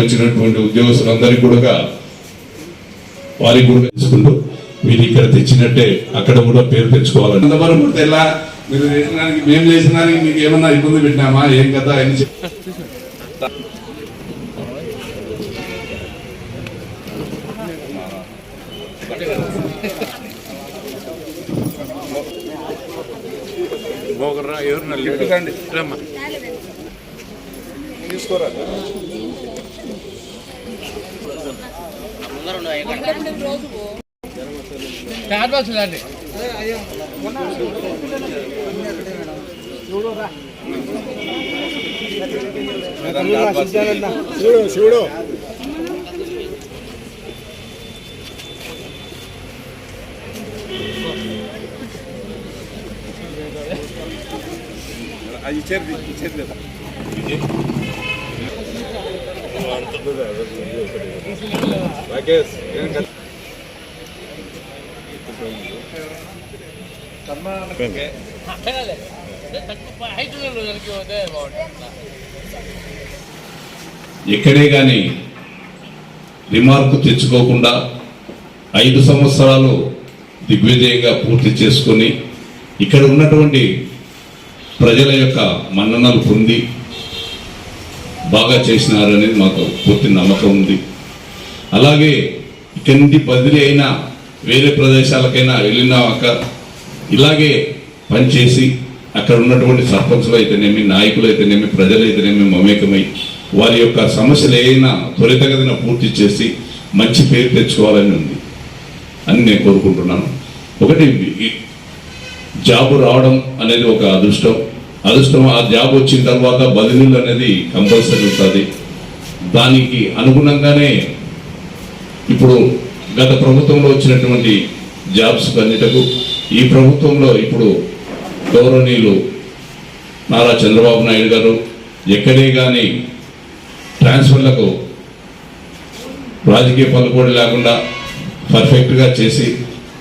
వచ్చినటువంటి ఉద్యోగస్తులందరికీ కూడా వారికి కూడా తెలుసుకుంటూ మీరు ఇక్కడ తెచ్చినట్టే అక్కడ కూడా పేరు తెచ్చుకోవాలని. అంతవరకు కూడా తెల్లా మీరు చేసిన దానికి మేము చేసినానికి మీకు ఏమన్నా ఇబ్బంది పెట్టినామా? ఏం కదా అని చెప్పి. పోగరా ఎవరు ఇటుకండి రమ్మా. తీసుకోరా? ట్యాబ్ బాక్స్ లేండి చూడు చూడు. అది ఇచ్చేది ఇచ్చేది లేదా ఎక్కడే కానీ రిమార్కు తెచ్చుకోకుండా ఐదు సంవత్సరాలు దిగ్విజయంగా పూర్తి చేసుకొని ఇక్కడ ఉన్నటువంటి ప్రజల యొక్క మన్ననలు పొంది బాగా చేసినారనేది మాకు పూర్తి నమ్మకం ఉంది. అలాగే ఇక్కడి బదిలీ అయినా వేరే ప్రదేశాలకైనా వెళ్ళినాక ఇలాగే పనిచేసి అక్కడ ఉన్నటువంటి సర్పంచులు అయితేనేమి నాయకులు అయితేనేమి ప్రజలు అయితేనేమి మమేకమై వారి యొక్క సమస్యలు ఏమైనా త్వరితగతిన పూర్తి చేసి మంచి పేరు తెచ్చుకోవాలని ఉంది అని నేను కోరుకుంటున్నాను. ఒకటి జాబు జాబ్ రావడం అనేది ఒక అదృష్టం. అదృష్టం ఆ జాబ్ వచ్చిన తర్వాత బదిలీలు అనేది కంపల్సరీ ఉంటుంది. దానికి అనుగుణంగానే ఇప్పుడు గత ప్రభుత్వంలో వచ్చినటువంటి జాబ్స్ అన్నిటకు ఈ ప్రభుత్వంలో ఇప్పుడు గౌరవనీయులు నారా చంద్రబాబు నాయుడు గారు ఎక్కడే కానీ ట్రాన్స్ఫర్లకు రాజకీయ పలుకోడి లేకుండా పర్ఫెక్ట్గా చేసి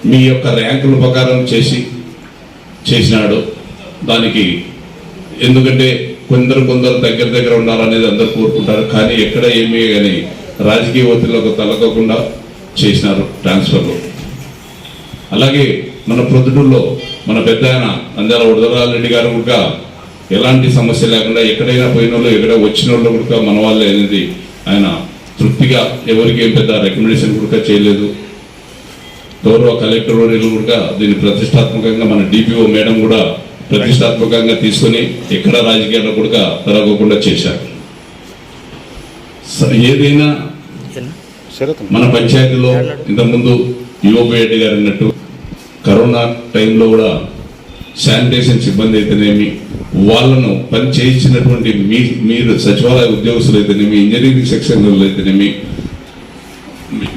మీ యొక్క ర్యాంకుల ప్రకారం చేసి చేసినాడు. దానికి ఎందుకంటే కొందరు కొందరు దగ్గర దగ్గర ఉండాలనేది అందరూ కోరుకుంటారు. కానీ ఎక్కడ ఏమీ కానీ రాజకీయ ఒత్తిడిలోకి తలకోకుండా చేసినారు ట్రాన్స్ఫర్లు. అలాగే మన ప్రొద్దుటూరులో మన పెద్ద ఆయన అందాల ఉడదరాజరెడ్డి గారు కూడా ఎలాంటి సమస్య లేకుండా ఎక్కడైనా పోయిన వాళ్ళు ఎక్కడ వచ్చిన వాళ్ళు కూడా మన వాళ్ళే అనేది ఆయన తృప్తిగా ఎవరికి ఏం పెద్ద రికమెండేషన్ కూడా చేయలేదు. గౌరవ కలెక్టర్ కూడా దీన్ని ప్రతిష్టాత్మకంగా మన డిపిఓ మేడం కూడా ప్రతిష్టాత్మకంగా తీసుకొని ఎక్కడ రాజకీయాల్లో కూడా తరగకుండా చేశారు. ఏదైనా మన పంచాయతీలో ఇంతకుముందు యువపేట గారు అన్నట్టు కరోనా టైంలో కూడా శానిటేషన్ సిబ్బంది అయితేనేమి వాళ్ళను పని చేయించినటువంటి మీ మీరు సచివాలయ ఉద్యోగస్తులు అయితేనేమి ఇంజనీరింగ్ సెక్షన్లు అయితేనేమి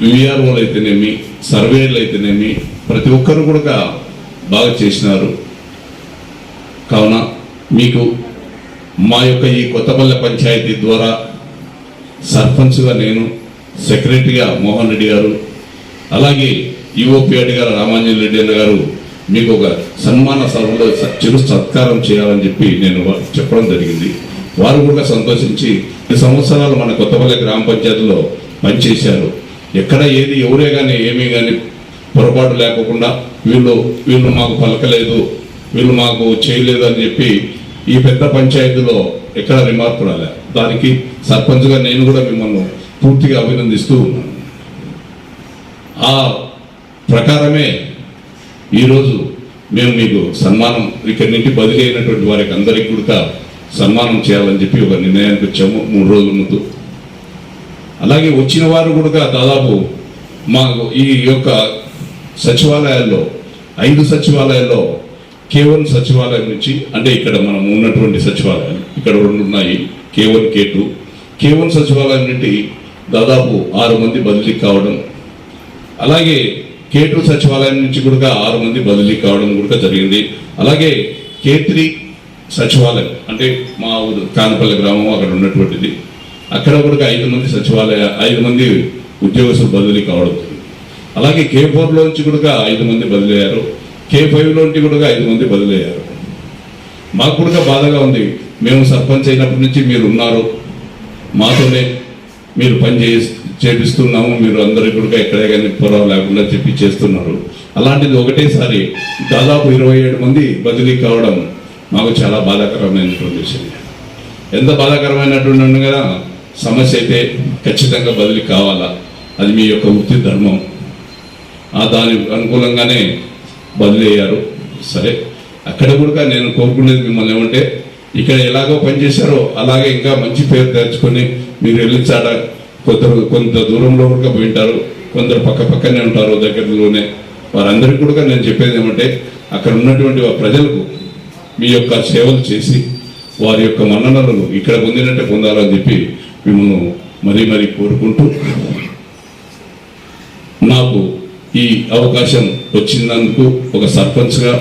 విఆర్ఓలు అయితేనేమి సర్వేలు అయితేనేమి ప్రతి ఒక్కరు కూడా బాగా చేసినారు. కావున మీకు మా యొక్క ఈ కొత్తపల్లె పంచాయతీ ద్వారా సర్పంచ్గా నేను సెక్రటరీగా మోహన్ రెడ్డి గారు అలాగే యువపిఆడి గారు రామాంజన్ రెడ్డి అన్న గారు మీకు ఒక సన్మాన సభలో చిరు సత్కారం చేయాలని చెప్పి నేను చెప్పడం జరిగింది. వారు కూడా సంతోషించి ఈ సంవత్సరాలు మన కొత్తపల్లి గ్రామ పంచాయతీలో పనిచేశారు. ఎక్కడ ఏది ఎవరే కానీ ఏమీ కానీ పొరపాటు లేకోకుండా వీళ్ళు వీళ్ళు మాకు పలకలేదు. వీళ్ళు మాకు చేయలేదు అని చెప్పి ఈ పెద్ద పంచాయతీలో ఎక్కడ రిమార్క్ రాలే. దానికి సర్పంచ్గా నేను కూడా మిమ్మల్ని పూర్తిగా అభినందిస్తూ ఉన్నాను. ఆ ప్రకారమే ఈరోజు మేము మీకు సన్మానం ఇక్కడి నుంచి బదిలీ అయినటువంటి వారికి అందరికీ కూడా సన్మానం చేయాలని చెప్పి ఒక నిర్ణయానికి వచ్చాము మూడు రోజుల ముందు. అలాగే వచ్చిన వారు కూడా దాదాపు మాకు ఈ యొక్క సచివాలయాల్లో ఐదు సచివాలయాల్లో కేవన్ సచివాలయం నుంచి అంటే ఇక్కడ మనం ఉన్నటువంటి సచివాలయం ఇక్కడ రెండు ఉన్నాయి కేవన్ కే టూ. కేవన్ సచివాలయం నుండి దాదాపు ఆరు మంది బదిలీ కావడం అలాగే కే టూ సచివాలయం నుంచి కూడా ఆరు మంది బదిలీ కావడం కూడా జరిగింది. అలాగే కే త్రీ సచివాలయం అంటే మా ఊరు కానపల్లి గ్రామం అక్కడ ఉన్నటువంటిది అక్కడ కూడా ఐదు మంది సచివాలయ ఐదు మంది ఉద్యోగస్తులు బదిలీ కావడం అలాగే కే ఫోర్లో నుంచి కూడా ఐదు మంది బదిలీ అయ్యారు. కే ఫైవ్ నుండి కూడా ఐదు మంది బదిలయ్యారు. మాకు కూడా బాధగా ఉంది. మేము సర్పంచ్ అయినప్పటి నుంచి మీరు ఉన్నారు. మాతోనే మీరు పని చే చేపిస్తున్నాము. మీరు అందరి కూడా ఎక్కడే కానీ పొరవ లేకుండా చెప్పి చేస్తున్నారు. అలాంటిది ఒకటేసారి దాదాపు ఇరవై ఏడు మంది బదిలీ కావడం మాకు చాలా బాధాకరమైనటువంటి విషయం. ఎంత బాధాకరమైనటువంటి కదా సమస్య అయితే ఖచ్చితంగా బదిలీ కావాలా? అది మీ యొక్క వృత్తి ధర్మం. ఆ దాని అనుకూలంగానే బదిలీ అయ్యారు సరే అక్కడ కూడా నేను కోరుకునేది మిమ్మల్ని ఏమంటే ఇక్కడ ఎలాగో పనిచేశారో అలాగే ఇంకా మంచి పేరు తెచ్చుకొని మీరు వెళ్ళించాడ కొందరు కొంత దూరంలో కూడా పోయింటారు కొందరు పక్క పక్కనే ఉంటారు దగ్గరలోనే. వారందరికీ కూడా నేను చెప్పేది ఏమంటే అక్కడ ఉన్నటువంటి ప్రజలకు మీ యొక్క సేవలు చేసి వారి యొక్క మన్ననలను ఇక్కడ పొందినట్టే పొందాలని చెప్పి మిమ్మల్ని మరీ మరీ కోరుకుంటూ నాకు ఈ అవకాశం వచ్చినందుకు ఒక సర్పంచ్గా